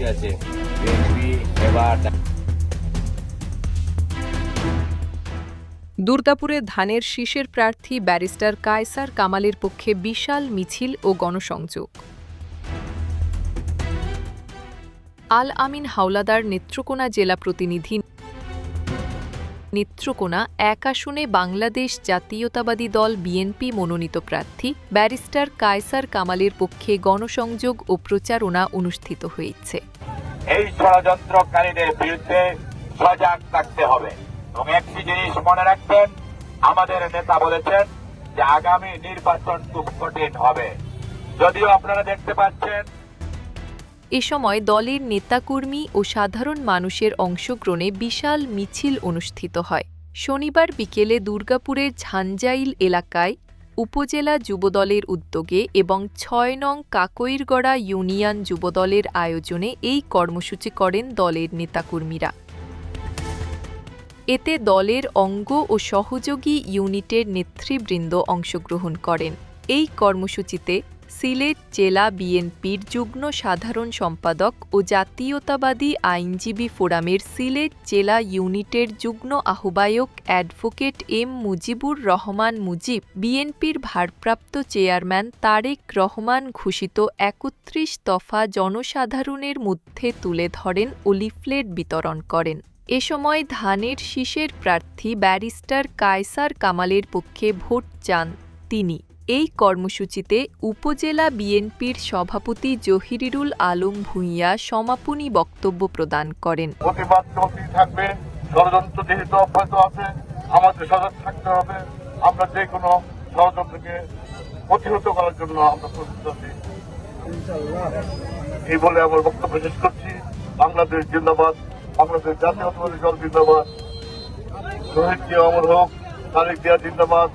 প্রার্থী আছে। বিএনপি এবার দুর্গাপুরে ধানের শীষের প্রার্থী ব্যারিস্টার কায়সার কামালের পক্ষে বিশাল মিছিল ও গণসংযোগ। আল আমিন হাওলাদার নেত্রকোনা জেলা প্রতিনিধি নেত্রকোনা এক আসনে বাংলাদেশ জাতীয়তাবাদী দল বিএনপি মনোনীত প্রার্থী ব্যারিস্টার কায়সার কামালের পক্ষে গণসংযোগ ও প্রচারণা অনুষ্ঠিত হয়েছে। এই ষড়যন্ত্রকারীদের বিরুদ্ধে সজাগ থাকতে হবে এবং একটি জিনিস মনে রাখবেন, আমাদের নেতা বলেছেন যে আগামী নির্বাচন খুব কঠিন হবে। যদিও আপনারা দেখতে পাচ্ছেন এ সময় দলের নেতাকর্মী ও সাধারণ মানুষের অংশগ্রহণে বিশাল মিছিল অনুষ্ঠিত হয়। শনিবার বিকেলে দুর্গাপুরের ঝাঞ্জাইল এলাকায় উপজেলা যুবদলের উদ্যোগে এবং ছয় নং কাকইরগড়া ইউনিয়ন যুবদলের আয়োজনে এই কর্মসূচি করেন দলের নেতাকর্মীরা। এতে দলের অঙ্গ ও সহযোগী ইউনিটের নেতৃবৃন্দ অংশগ্রহণ করেন। এই কর্মসূচিতে সিলেট জেলা বিএনপির যুগ্ম সাধারণ সম্পাদক ও জাতীয়তাবাদী আইনজীবী ফোরামের সিলেট জেলা ইউনিটের যুগ্ম আহ্বায়ক অ্যাডভোকেট এম মুজিবুর রহমান মুজিব, বিএনপির ভারপ্রাপ্ত চেয়ারম্যান তারেক রহমান ঘোষিত একত্রিশ দফা জনসাধারণের মধ্যে তুলে ধরেন ও লিফলেট বিতরণ করেন। এ সময় ধানের শীষের প্রার্থী ব্যারিস্টার কায়সার কামালের পক্ষে ভোট চান তিনি। এই কর্মসূচিতে উপজেলা বিএনপির সভাপতি জহিরুল আলম ভূঁইয়া সমাপনী বক্তব্য প্রদান করেন। প্রতিবাদ থাকবে, ষড়যন্ত্র যেহেতু অব্যাহত আছে আমাদের সজাগ থাকতে হবে, আমরা যে কোনো ষড়যন্ত্রকে প্রতিহত করার জন্য আমরা প্রস্তুত আছি। এই বলে আমার বক্তব্য শেষ করছি। বাংলাদেশ জিন্দাবাদ, বাংলাদেশ জাতীয়তাবাদী জিন্দাবাদ। শহীদ জিয়া অমর হোক, তারেক জিয়া জিন্দাবাদ।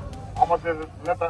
আমাদের নেতা